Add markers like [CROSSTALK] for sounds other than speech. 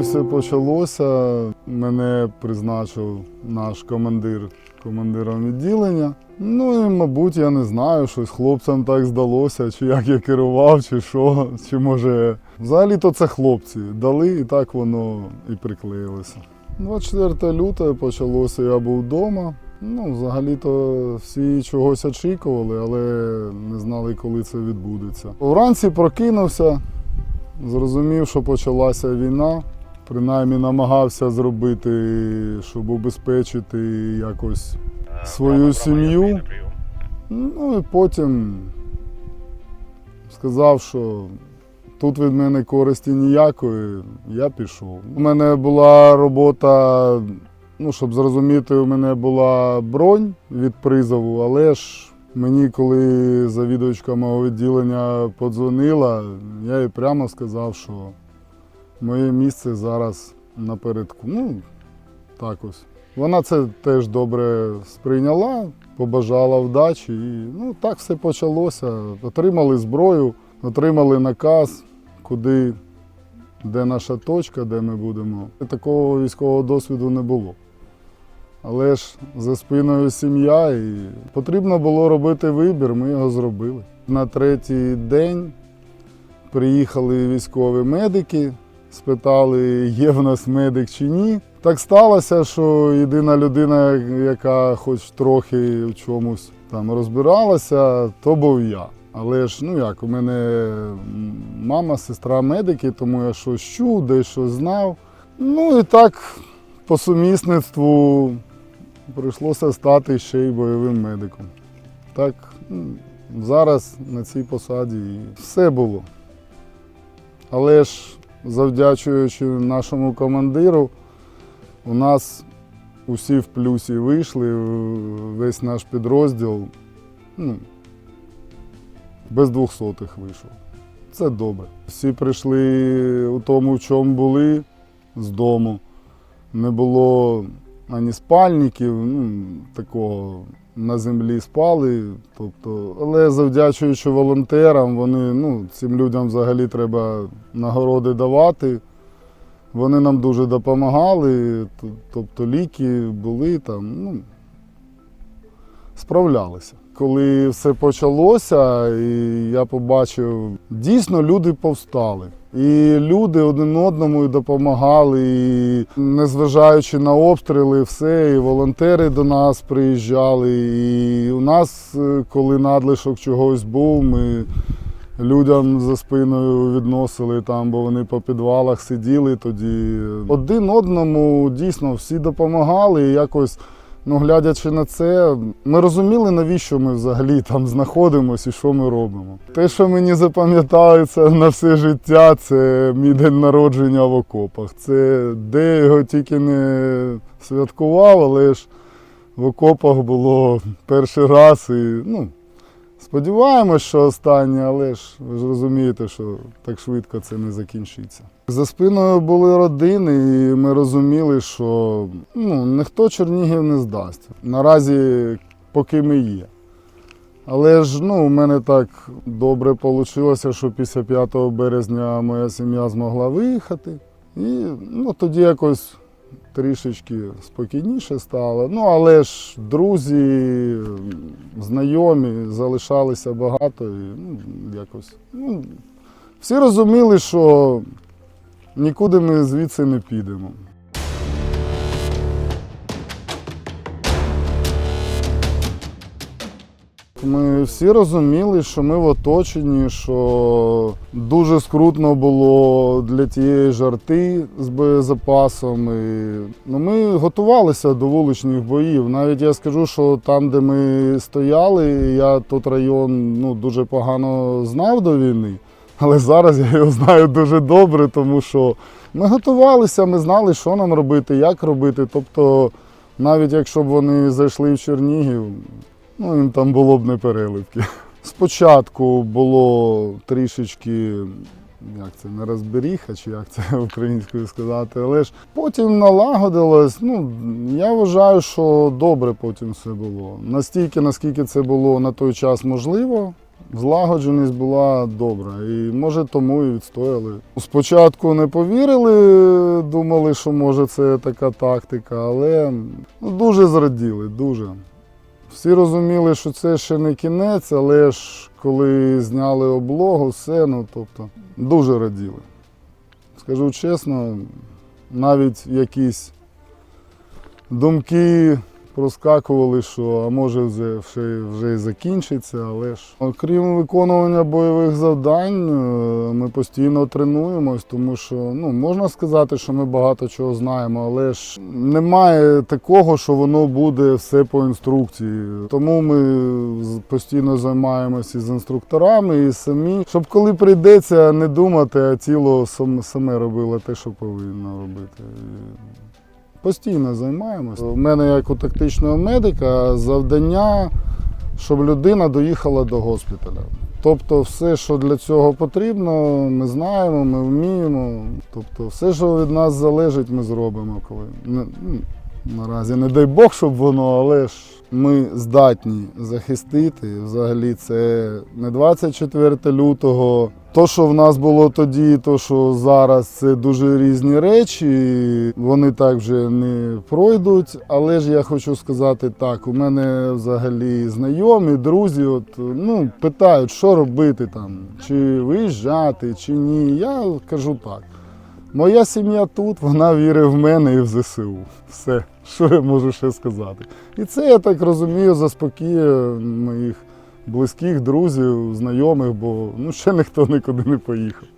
все почалося, мене призначив наш командир командиром відділення. Ну і, мабуть, я не знаю, щось хлопцям так здалося, чи як я керував, чи що, чи може. Взагалі-то це хлопці дали, і так воно і приклеїлося. 24 лютого почалося, я був вдома. Ну, взагалі-то всі чогось очікували, але не знали, коли це відбудеться. Вранці прокинувся, зрозумів, що почалася війна. Принаймні намагався зробити, щоб убезпечити якось свою сім'ю. Ну і потім сказав, що тут від мене користі ніякої, я пішов. У мене була робота, ну, щоб зрозуміти, у мене була бронь від призову, але ж мені, коли завідувачка мого відділення подзвонила, я їй прямо сказав, що моє місце зараз напередку. Ну, так ось. Вона це теж добре сприйняла, побажала вдачі. І ну, так все почалося. Отримали зброю, отримали наказ, куди, де наша точка, де ми будемо. Такого військового досвіду не було. Але ж за спиною сім'я і потрібно було робити вибір, ми його зробили. На третій день приїхали військові медики, спитали, є в нас медик чи ні. Так сталося, що єдина людина, яка хоч трохи в чомусь там розбиралася, то був я. Але ж, ну як, у мене мама, сестра медики, тому я щось чув, дещо знав. Ну і так, по сумісництву прийшлося стати ще й бойовим медиком. Так, ну, зараз на цій посаді все було. Але ж завдячуючи нашому командиру, у нас усі в плюсі вийшли, весь наш підрозділ ну, без двохсотих вийшов. Це добре. Всі прийшли у тому, в чому були з дому. Не було ані спальників, ну, такого на землі спали. Тобто, але завдячуючи волонтерам, вони, ну, цим людям взагалі треба нагороди давати. Вони нам дуже допомагали, тобто ліки були там, ну, справлялися. Коли все почалося, і я побачив, дійсно люди повстали. І люди один одному допомагали, і незважаючи на обстріли, все, і волонтери до нас приїжджали. І у нас, е, коли надлишок чогось був, ми людям за спиною відносили там, бо вони по підвалах сиділи тоді. Один одному дійсно всі допомагали і якось. Ну, глядячи на це, ми розуміли, навіщо ми взагалі там знаходимося і що ми робимо. Те, що мені запам'ятається на все життя, це мій день народження в окопах. Це де його тільки не святкував, але ж в окопах було перший раз. І, ну, Сподіваємось, що останнє, але ж ви ж розумієте, що так швидко це не закінчиться. За спиною були родини, і ми розуміли, що ну, ніхто Чернігів не здасть. Наразі поки ми є. Але ж ну, у мене так добре вийшло, що після 5 березня моя сім'я змогла виїхати. І ну, тоді якось трішечки спокійніше стало. Ну, але ж друзі, знайомі залишалися багато і ну, якось. Ну, всі розуміли, що нікуди ми звідси не підемо. Ми всі розуміли, що ми в оточенні, що дуже скрутно було для тієї жарти з боєзапасом. І, ну, ми готувалися до вуличних боїв. Навіть я скажу, що там, де ми стояли, я тут район ну, дуже погано знав до війни. Але зараз я його знаю дуже добре, тому що ми готувалися, ми знали, що нам робити, як робити. Тобто, навіть якщо б вони зайшли в Чернігів, ну там було б не переливки. Спочатку було трішечки, як це, не розберіха, чи як це [LAUGHS] українською сказати, але ж потім налагодилось. Ну, я вважаю, що добре потім все було. Настільки, наскільки це було на той час можливо. Злагодженість була добра, і може тому і відстояли. Спочатку не повірили, думали, що може це така тактика, але ну, дуже зраділи, дуже. Всі розуміли, що це ще не кінець, але ж коли зняли облогу, все, ну тобто, дуже раділи. Скажу чесно, навіть якісь думки проскакували, що а може вже, вже, вже і закінчиться, але ж. Окрім виконування бойових завдань, е, ми постійно тренуємось, тому що ну, можна сказати, що ми багато чого знаємо, але ж немає такого, що воно буде все по інструкції. Тому ми постійно займаємося і з інструкторами, і самі, щоб коли прийдеться не думати, а тіло сам- саме робило те, що повинно робити. Постійно займаємося. У мене, як у тактичного медика, завдання, щоб людина доїхала до госпіталя. Тобто, все, що для цього потрібно, ми знаємо, ми вміємо. Тобто, все, що від нас залежить, ми зробимо. Коли ну, наразі не дай Бог, щоб воно, але ж ми здатні захистити. Взагалі, це не 24 лютого. То, що в нас було тоді, то, що зараз, це дуже різні речі. Вони так вже не пройдуть. Але ж я хочу сказати так: у мене взагалі знайомі, друзі, от ну питають, що робити там, чи виїжджати, чи ні. Я кажу так. Моя сім'я тут, вона вірить в мене і в ЗСУ. Все, що я можу ще сказати. І це, я так розумію, заспокоює моїх близьких, друзів, знайомих, бо ну, ще ніхто нікуди не поїхав.